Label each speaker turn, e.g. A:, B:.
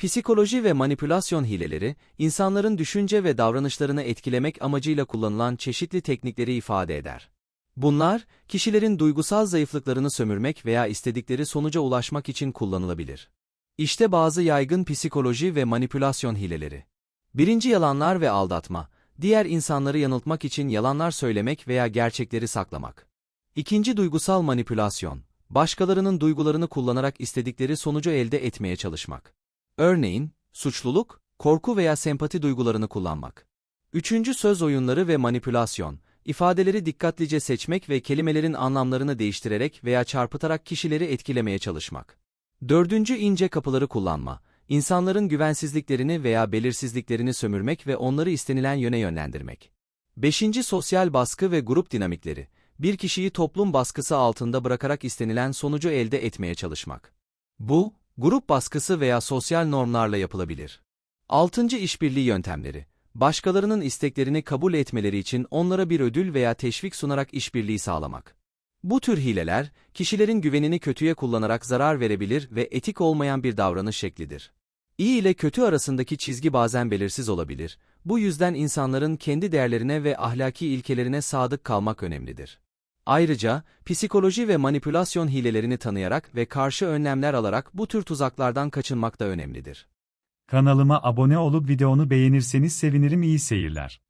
A: Psikoloji ve manipülasyon hileleri, insanların düşünce ve davranışlarını etkilemek amacıyla kullanılan çeşitli teknikleri ifade eder. Bunlar, kişilerin duygusal zayıflıklarını sömürmek veya istedikleri sonuca ulaşmak için kullanılabilir. İşte bazı yaygın psikoloji ve manipülasyon hileleri. Birinci yalanlar ve aldatma, diğer insanları yanıltmak için yalanlar söylemek veya gerçekleri saklamak. İkinci duygusal manipülasyon, başkalarının duygularını kullanarak istedikleri sonucu elde etmeye çalışmak. Örneğin, suçluluk, korku veya sempati duygularını kullanmak. Üçüncü söz oyunları ve manipülasyon, ifadeleri dikkatlice seçmek ve kelimelerin anlamlarını değiştirerek veya çarpıtarak kişileri etkilemeye çalışmak. Dördüncü ince kapıları kullanma, insanların güvensizliklerini veya belirsizliklerini sömürmek ve onları istenilen yöne yönlendirmek. Beşinci sosyal baskı ve grup dinamikleri, bir kişiyi toplum baskısı altında bırakarak istenilen sonucu elde etmeye çalışmak. Bu, grup baskısı veya sosyal normlarla yapılabilir. Altıncı işbirliği yöntemleri, başkalarının isteklerini kabul etmeleri için onlara bir ödül veya teşvik sunarak işbirliği sağlamak. Bu tür hileler, kişilerin güvenini kötüye kullanarak zarar verebilir ve etik olmayan bir davranış şeklidir. İyi ile kötü arasındaki çizgi bazen belirsiz olabilir, bu yüzden insanların kendi değerlerine ve ahlaki ilkelerine sadık kalmak önemlidir. Ayrıca, psikoloji ve manipülasyon hilelerini tanıyarak ve karşı önlemler alarak bu tür tuzaklardan kaçınmak da önemlidir.
B: Kanalıma abone olup videonu beğenirseniz sevinirim iyi seyirler.